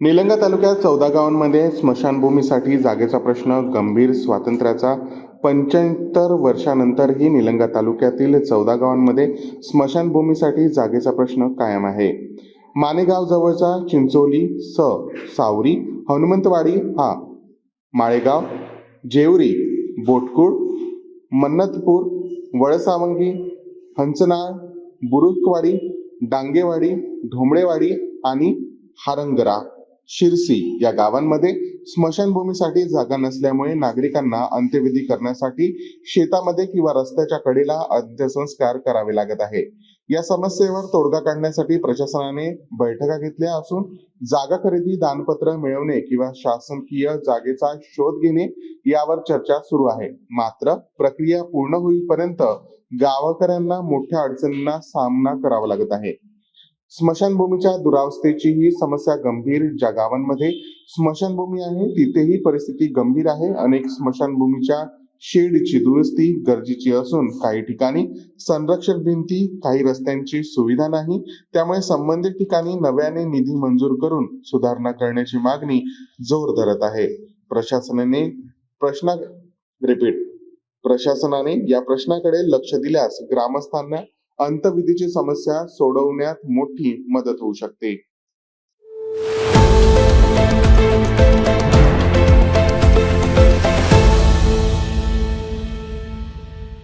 निलंगा तालुक्यात चौदा गावांमध्ये स्मशानभूमीसाठी जागेचा प्रश्न गंभीर स्वातंत्र्याचा पंच्याहत्तर वर्षानंतरही निलंगा तालुक्यातील चौदा गावांमध्ये स्मशानभूमीसाठी जागेचा प्रश्न कायम आहे. मानेगाव जवळचा चिंचोली स सावरी हनुमंतवाडी हा माळेगाव जेवरी बोटकूळ मन्नतपूर वळसावंगी हंचनाळ बुरुकवाडी डांगेवाडी ढोंबळेवाडी आणि हारंगरा. शिरसी या गावांमध्ये स्मशानभूमीसाठी जागा नसल्यामुळे नागरिकांना अंत्यविधी करण्यासाठी शेतामध्ये किंवा रस्त्याच्या कडेला अंत्यसंस्कार करावे लागत आहे. या समस्येवर तोडगा काढण्यासाठी प्रशासनाने बैठका घेतल्या असून जागा खरेदी दानपत्र मिळवणे किंवा शासकीय जागेचा शोध घेणे यावर चर्चा सुरू आहे. मात्र प्रक्रिया पूर्ण होईपर्यंत गावकऱ्यांना मोठ्या अडचणींना सामना करावा लागत आहे. स्मशानभूमीच्या दुरावस्थेची ही समस्या गंभीर ज्या गावांमध्ये स्मशानभूमी आहे तिथेही परिस्थिती गंभीर आहे. अनेक स्मशानभूमीच्या शेडची दुरुस्ती गरजेची असून काही ठिकाणी संरक्षण भिंती काही रस्त्यांची सुविधा नाही. त्यामुळे संबंधित ठिकाणी नव्याने निधी मंजूर करून सुधारणा करण्याची मागणी जोर धरत आहे. प्रशासनाने प्रश्न रिपीट प्रशासनाने या प्रश्नाकडे लक्ष दिल्यास ग्रामस्थांना अंतविधीची समस्या सोडवण्यात मोठी मदत होऊ शकते.